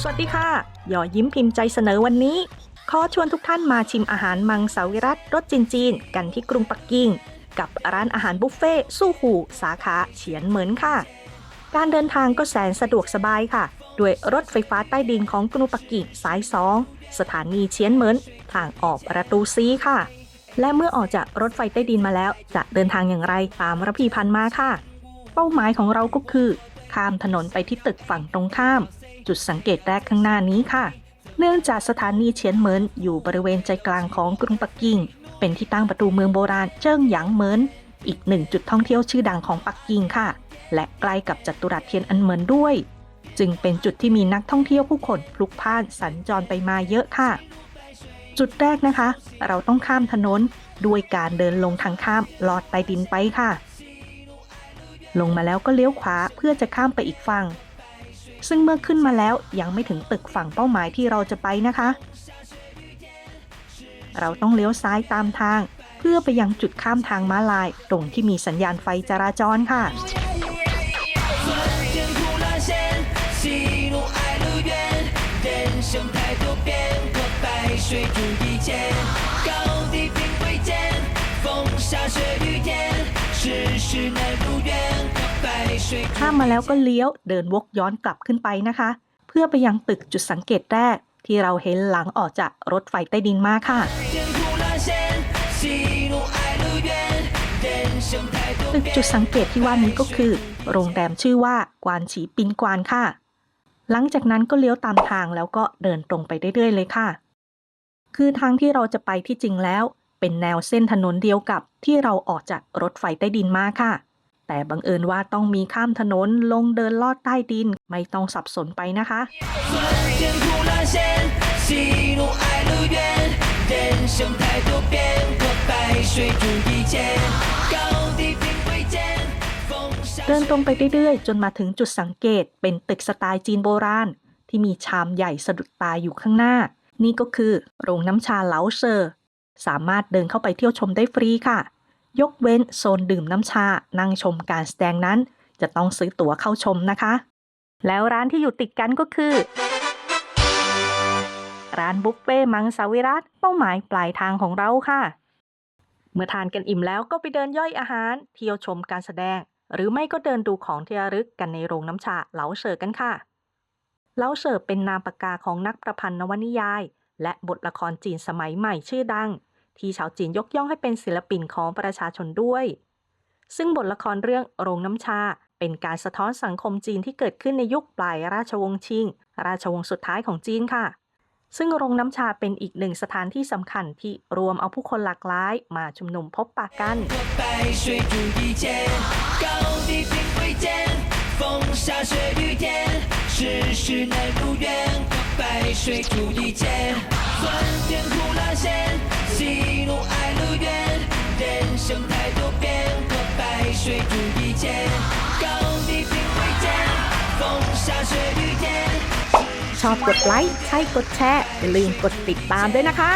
สวัสดีค่ะ หยอยิ้มพิมพ์ใจเสนอวันนี้ ขอชวนทุกท่านมาชิมอาหารมังสวิรัตรสจีนจีนกันที่กรุงปักกิ่ง กับร้านอาหารบุฟเฟ่สู้หูสาขาเฉียนเหมินค่ะ การเดินทางก็แสนสะดวกสบายค่ะ ด้วยรถไฟฟ้าใต้ดินของกรุงปักกิ่งสาย 2 สถานีเฉียนเหมินทางออกประตูซีค่ะ และเมื่อออกจากรถไฟใต้ดินมาแล้ว จะเดินทางอย่างไรตามระพีพันธ์มาค่ะ เป้าหมายของเราก็คือ ข้ามถนนไปที่ตึกฝั่งตรงข้าม จุดสังเกตแรกข้างหน้านี้ค่ะ เนื่องจากสถานีเฉียนเหมินอยู่บริเวณใจกลางของกรุงปักกิ่ง เป็นที่ตั้งประตูเมืองโบราณเจิ้งหยางเหมินอีกหนึ่งจุดท่องเที่ยวชื่อดังของปักกิ่งค่ะ และใกล้กับจัตุรัสเทียนอันเหมินด้วย จึงเป็นจุดที่มีนักท่องเที่ยวผู้คนพลุกพล่านสัญจรไปมาเยอะค่ะ จุดแรกนะคะ เราต้องข้ามถนนด้วยการเดินลงทางข้ามลอดใต้ดินไปค่ะ ลงมาแล้วก็เลี้ยวขวาเพื่อจะข้ามไปอีกฝั่ง ซึ่งเมื่อขึ้นมาแล้วยังไม่ถึงตึกฝั่งเป้าหมายที่เราจะไปนะคะ เราต้องเลี้ยวซ้ายตามทาง เพื่อไปยังจุดข้ามทางม้าลาย ตรงที่มีสัญญาณไฟจราจรค่ะ 天空蓝线，喜怒哀乐缘，人生太多变化，白水煮一 ข้ามมาแล้วก็เลี้ยวเดินวกย้อนกลับขึ้นไปนะคะ เพื่อไปยังตึกจุดสังเกตแรก ที่เราเห็นหลังออกจากรถไฟใต้ดินมาค่ะตึกจุดสังเกตที่ว่านี้ก็คือ โรงแรมชื่อว่ากวานฉีปินกวานค่ะ หลังจากนั้นก็เลี้ยวตามทางแล้วก็เดินตรงไปเรื่อยๆ เลยค่ะ คือทางที่เราจะไปที่จริงแล้ว เป็นแนวเส้นถนนเดียวกับที่เราออกจากรถไฟใต้ดินมาค่ะ แต่บังเอิญว่าต้องมีข้ามถนนลงเดินลอดใต้ดิน ไม่ต้องสับสนไปนะคะเดินตรงไปเรื่อยๆ จนมาถึงจุดสังเกตเป็นตึกสไตล์จีนโบราณ ที่มีชามใหญ่สะดุดตาอยู่ข้างหน้า นี่ก็คือโรงน้ำชาเหลาเซอร์ สามารถเดินเข้าไปเที่ยวชมได้ฟรีค่ะ ยกเว้นโซนดื่มน้ำชา นั่งชมการแสดงนั้น จะต้องซื้อตั๋วเข้าชมนะคะ แล้วร้านที่อยู่ติดกันก็คือ ร้านบุฟเฟ่มังสวิรัตเป้าหมายปลายทางของเราค่ะ เมื่อทานกันอิ่มแล้วก็ไปเดินย่อยอาหาร เที่ยวชมการแสดง หรือไม่ก็เดินดูของที่ระลึกกันในโรงน้ำชาเหลาเสิร์กันค่ะเหลาเสิร์เป็นนามปากกาของนักประพันธ์นวนิยาย และบทละครจีนสมัยใหม่ชื่อดัง ที่ชาวจีนยกย่องให้เป็นศิลปินของประชาชนด้วย ซึ่งบทละครเรื่องโรงน้ำชา เป็นการสะท้อนสังคมจีนที่เกิดขึ้นในยุคปลายราชวงศ์ชิง ราชวงศ์สุดท้ายของจีนค่ะ ซึ่งโรงน้ำชาเป็นอีกหนึ่งสถานที่สำคัญที่รวมเอาผู้คนหลากหลาย มาชุมนุมพบปะกัน 白水煮一间，高低品贵贱，风沙雪雨天，世事难如愿，白水煮一间，钻天空蓝线， 喜怒哀乐缘，人生太多变化，白水煮一间，高低品贵贱，风沙雪雨天。 ชอบกดไลค์ ใช่กดแชร์ อย่าลืมกดติดตามด้วยนะคะ